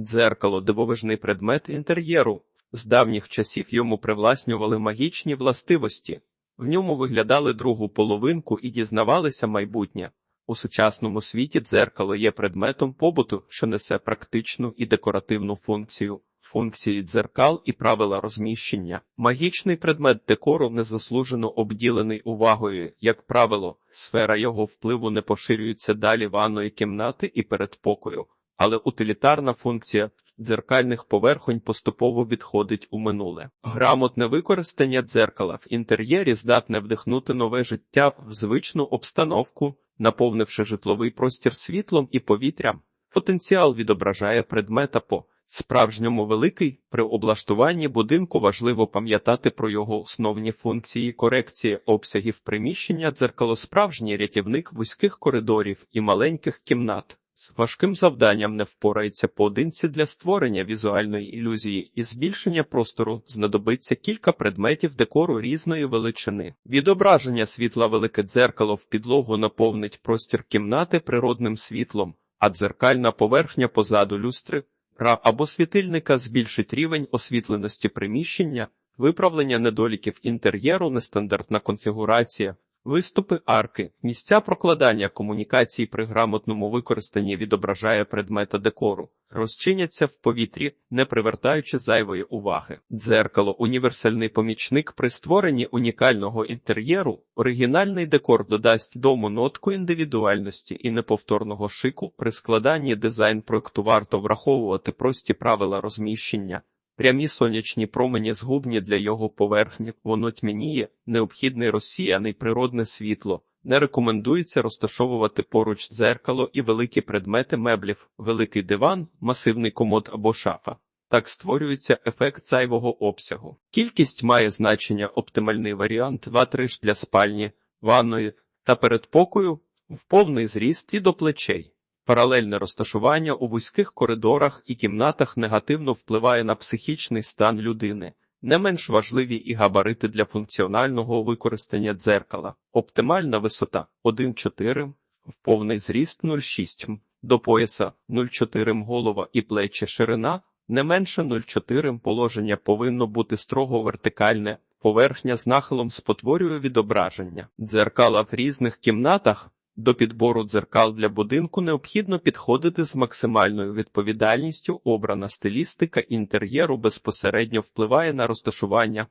Дзеркало дивовижний предмет інтер'єру. З давніх часів йому привласнювали магічні властивості. В ньому виглядали другу половинку і дізнавалися майбутнє. У сучасному світі дзеркало є предметом побуту, що несе практичну і декоративну функцію. Функції дзеркал і правила розміщення. Магічний предмет декору незаслужено обділений увагою, як правило, сфера його впливу не поширюється далі ванної кімнати і передпокою, але утилітарна функція дзеркальних поверхонь поступово відходить у минуле. Грамотне використання дзеркала в інтер'єрі здатне вдихнути нове життя в звичну обстановку, наповнивши житловий простір світлом і повітрям. Потенціал відображає предмета по справжньому великий. При облаштуванні будинку важливо пам'ятати про його основні функції корекції обсягів приміщення, дзеркало справжній рятівник вузьких коридорів і маленьких кімнат. З важким завданням не впорається поодинці для створення візуальної ілюзії і збільшення простору знадобиться кілька предметів декору різної величини. Відображення світла велике дзеркало в підлогу наповнить простір кімнати природним світлом, а дзеркальна поверхня позаду люстри ра або світильника збільшить рівень освітленості приміщення, виправлення недоліків інтер'єру, нестандартна конфігурація. Виступи арки, місця прокладання комунікацій при грамотному використанні відображає предмета декору, розчиняться в повітрі, не привертаючи зайвої уваги. Дзеркало універсальний помічник при створенні унікального інтер'єру, оригінальний декор додасть дому нотку індивідуальності і неповторного шику. При складанні дизайн проекту варто враховувати прості правила розміщення. Прямі сонячні промені згубні для його поверхні, воно тьмяніє, необхідний розсіяний природне світло. Не рекомендується розташовувати поруч дзеркало і великі предмети меблів, великий диван, масивний комод або шафа. Так створюється ефект зайвого обсягу. Кількість має значення оптимальний варіант 2-3 для спальні, ванної та передпокою в повний зріст і до плечей. Паралельне розташування у вузьких коридорах і кімнатах негативно впливає на психічний стан людини. Не менш важливі і габарити для функціонального використання дзеркала. Оптимальна висота 1,4, в повний зріст 0,6, до пояса 0,4 голова і плечі ширина, не менше 0,4 положення повинно бути строго вертикальне, поверхня з нахилом спотворює відображення. Дзеркала в різних кімнатах до підбору дзеркал для будинку необхідно підходити з максимальною відповідальністю. Обрана стилістика інтер'єру безпосередньо впливає на розташування,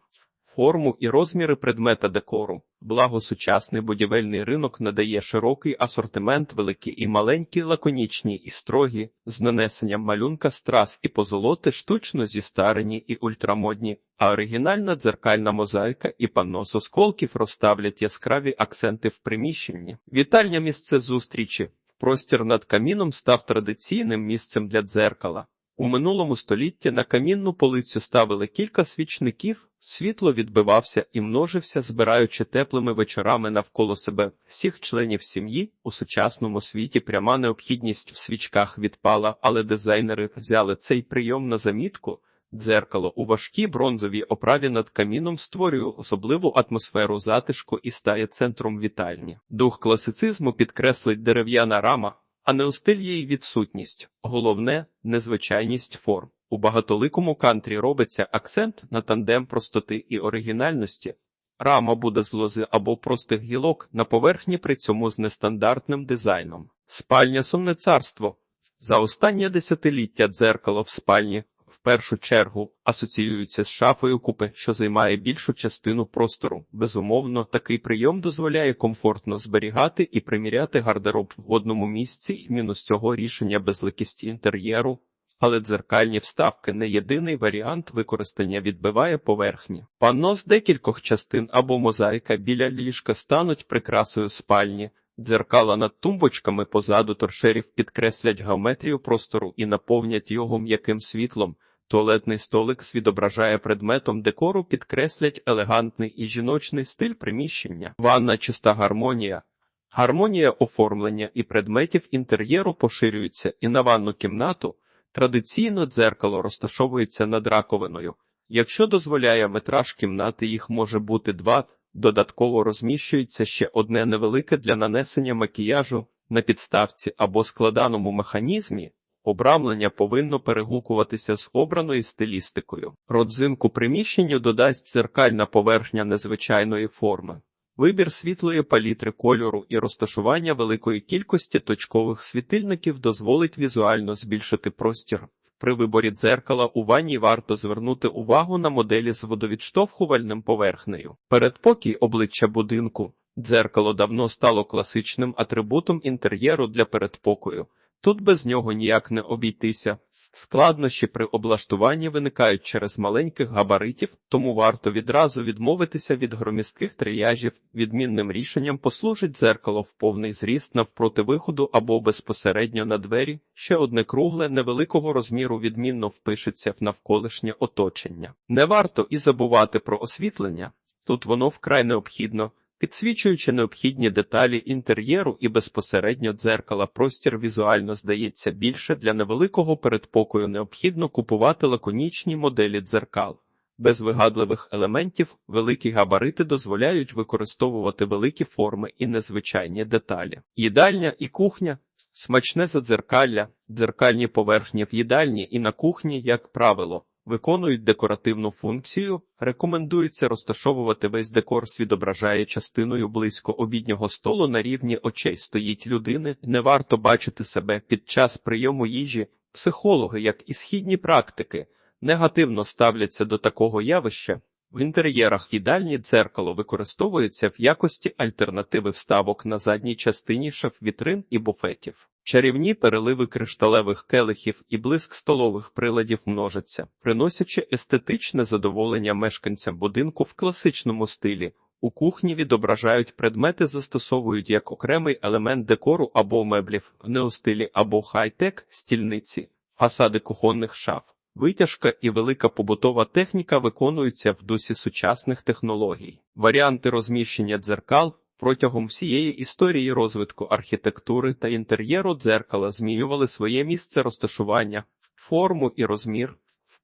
форму і розміри предмета декору. Благо сучасний будівельний ринок надає широкий асортимент, великі і маленькі, лаконічні і строгі, з нанесенням малюнка страз і позолоти, штучно зістарені і ультрамодні, а оригінальна дзеркальна мозаїка і панно з осколків розставлять яскраві акценти в приміщенні. Вітальня місце зустрічі. Простір над каміном став традиційним місцем для дзеркала. У минулому столітті на камінну полицю ставили кілька свічників, світло відбивався і множився, збираючи теплими вечорами навколо себе всіх членів сім'ї. У сучасному світі пряма необхідність в свічках відпала, але дизайнери взяли цей прийом на замітку. Дзеркало у важкій бронзовій оправі над каміном створює особливу атмосферу затишку і стає центром вітальні. Дух класицизму підкреслить дерев'яна рама а не у стиль її відсутність. Головне незвичайність форм. У багатоликому кантрі робиться акцент на тандем простоти і оригінальності. Рама буде з лози або простих гілок на поверхні при цьому з нестандартним дизайном. Спальня сумне царство. За останнє десятиліття дзеркало в спальні в першу чергу асоціюються з шафою купи, що займає більшу частину простору. Безумовно, такий прийом дозволяє комфортно зберігати і приміряти гардероб в одному місці, і мінус цього рішення безликість інтер'єру. Але дзеркальні вставки не єдиний варіант використання відбиває поверхні. Панно з декількох частин або мозаїка біля ліжка стануть прикрасою спальні. Дзеркала над тумбочками позаду торшерів підкреслять геометрію простору і наповнять його м'яким світлом. Туалетний столик відображає предметом декору, підкреслять елегантний і жіночний стиль приміщення. Ванна чиста гармонія. Гармонія оформлення і предметів інтер'єру поширюється і на ванну кімнату. Традиційно дзеркало розташовується над раковиною. Якщо дозволяє метраж кімнати, їх може бути два. Додатково розміщується ще одне невелике для нанесення макіяжу на підставці або складаному механізмі. Обрамлення повинно перегукуватися з обраною стилістикою. Родзинку приміщенню додасть дзеркальна поверхня незвичайної форми. Вибір світлої палітри кольору і розташування великої кількості точкових світильників дозволить візуально збільшити простір. При виборі дзеркала у ванні варто звернути увагу на моделі з водовідштовхувальним поверхнею. Передпокій обличчя будинку. Дзеркало давно стало класичним атрибутом інтер'єру для передпокою. Тут без нього ніяк не обійтися. Складнощі при облаштуванні виникають через маленьких габаритів, тому варто відразу відмовитися від громістких трияжів. Відмінним рішенням послужить дзеркало в повний зріст навпроти виходу або безпосередньо на двері. Ще одне кругле невеликого розміру відмінно впишеться в навколишнє оточення. Не варто і забувати про освітлення. Тут воно вкрай необхідно. Підсвічуючи необхідні деталі інтер'єру і безпосередньо дзеркала, простір візуально здається більше для невеликого передпокою необхідно купувати лаконічні моделі дзеркал. Без вигадливих елементів великі габарити дозволяють використовувати великі форми і незвичайні деталі. Їдальня і кухня смачне задзеркалля, дзеркальні поверхні в їдальні і на кухні, як правило, виконують декоративну функцію, рекомендується розташовувати весь декор відображає частиною близько обіднього столу на рівні очей стоїть людини, не варто бачити себе під час прийому їжі. Психологи, як і східні практики, негативно ставляться до такого явища. В інтер'єрах їдальні дзеркало використовується в якості альтернативи вставок на задній частині шаф-вітрин і буфетів. Чарівні переливи кришталевих келихів і блиск столових приладів множаться, приносячи естетичне задоволення мешканцям будинку в класичному стилі. У кухні відображають предмети, застосовують як окремий елемент декору або меблів, неостилі або хай-тек, стільниці, фасади кухонних шаф. Витяжка і велика побутова техніка виконуються в дусі сучасних технологій. Варіанти розміщення дзеркал протягом всієї історії розвитку архітектури та інтер'єру дзеркала змінювали своє місце розташування, форму і розмір.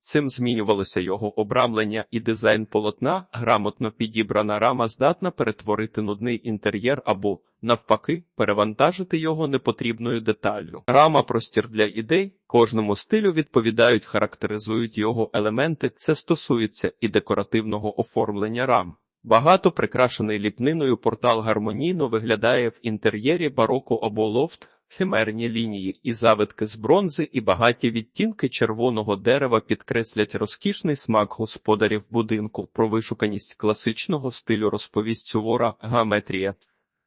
Цим змінювалося його обрамлення і дизайн полотна, грамотно підібрана рама здатна перетворити нудний інтер'єр або, навпаки, перевантажити його непотрібною деталлю. Рама простір для ідей, кожному стилю відповідають, характеризують його елементи. Це стосується і декоративного оформлення рам. Багато прикрашений ліпниною портал гармонійно виглядає в інтер'єрі бароко або лофт, фімерні лінії і завитки з бронзи і багаті відтінки червоного дерева підкреслять розкішний смак господарів будинку, про вишуканість класичного стилю розповість сувора геометрія.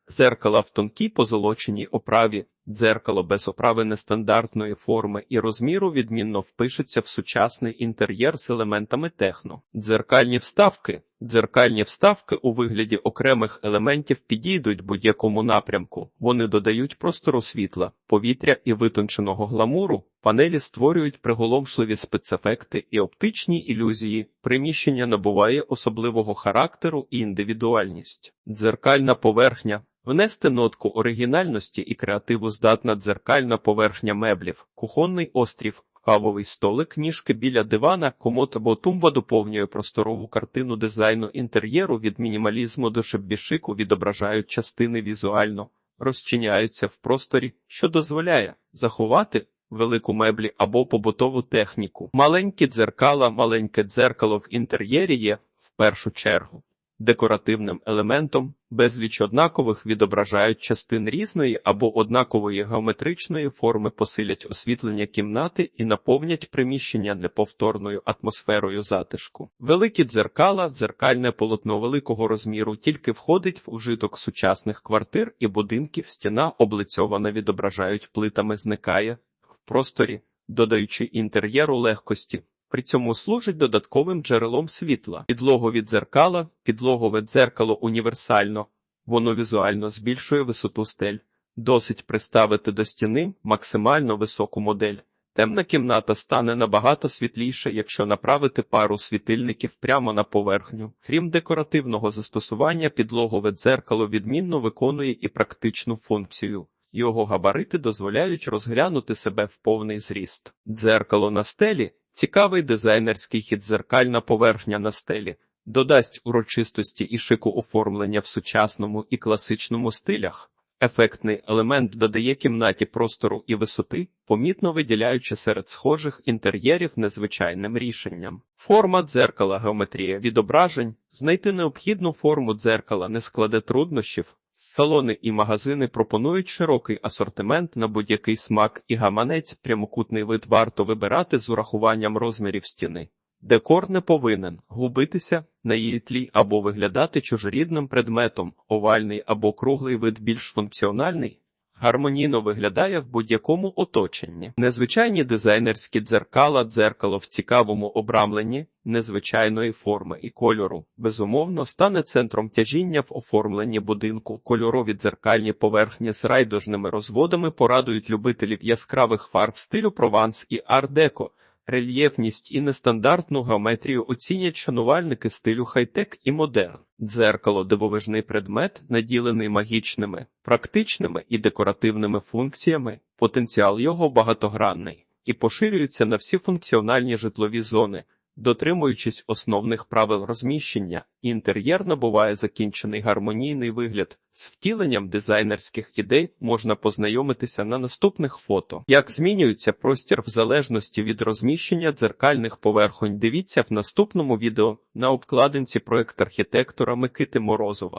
Зеркала в тонкій позолоченій оправі, дзеркало без оправи нестандартної форми і розміру відмінно впишеться в сучасний інтер'єр з елементами техно. Дзеркальні вставки. Дзеркальні вставки у вигляді окремих елементів підійдуть будь-якому напрямку. Вони додають простору світла, повітря і витонченого гламуру. Панелі створюють приголомшливі спецефекти і оптичні ілюзії. Приміщення набуває особливого характеру і індивідуальність. Дзеркальна поверхня. Внести нотку оригінальності і креативу здатна дзеркальна поверхня меблів, кухонний острів, кавовий столик, ніжки біля дивана, комод або тумба доповнює просторову картину дизайну інтер'єру від мінімалізму до шеббішику відображають частини візуально, розчиняються в просторі, що дозволяє заховати велику меблі або побутову техніку. Маленькі дзеркала, маленьке дзеркало в інтер'єрі є в першу чергу декоративним елементом, безліч однакових відображають частин різної або однакової геометричної форми, посилять освітлення кімнати і наповнять приміщення неповторною атмосферою затишку. Великі дзеркала, дзеркальне полотно великого розміру тільки входить в ужиток сучасних квартир і будинків. Стіна облицьована відображають плитами, зникає в просторі, додаючи інтер'єру легкості. При цьому служить додатковим джерелом світла. Підлогові дзеркала, підлогове дзеркало універсально, воно візуально збільшує висоту стель. Досить приставити до стіни максимально високу модель. Темна кімната стане набагато світліше, якщо направити пару світильників прямо на поверхню. Крім декоративного застосування, підлогове дзеркало відмінно виконує і практичну функцію. Його габарити дозволяють розглянути себе в повний зріст. Дзеркало на стелі Цікавий дизайнерський хід дзеркальна поверхня на стелі додасть урочистості і шику оформлення в сучасному і класичному стилях. Ефектний елемент додає кімнаті простору і висоти, помітно виділяючи серед схожих інтер'єрів незвичайним рішенням. Форма дзеркала, геометрія відображень, знайти необхідну форму дзеркала не складе труднощів. Салони і магазини пропонують широкий асортимент на будь-який смак і гаманець. Прямокутний вид варто вибирати з урахуванням розмірів стіни. Декор не повинен губитися на її тлі або виглядати чужорідним предметом, овальний або круглий вид більш функціональний, гармонійно виглядає в будь-якому оточенні. Незвичайні дизайнерські дзеркала, дзеркало в цікавому обрамленні, незвичайної форми і кольору, безумовно, стане центром тяжіння в оформленні будинку. Кольорові дзеркальні поверхні з райдужними розводами порадують любителів яскравих фарб стилю прованс і ар-деко. Рельєфність і нестандартну геометрію оцінять шанувальники стилю хай-тек і модерн. Дзеркало дивовижний предмет, наділений магічними, практичними і декоративними функціями. Потенціал його багатогранний і поширюється на всі функціональні житлові зони. Дотримуючись основних правил розміщення, інтер'єр набуває закінчений гармонійний вигляд. З втіленням дизайнерських ідей можна познайомитися на наступних фото. Як змінюється простір в залежності від розміщення дзеркальних поверхонь, дивіться в наступному відео на обкладинці проект архітектора Микити Морозова.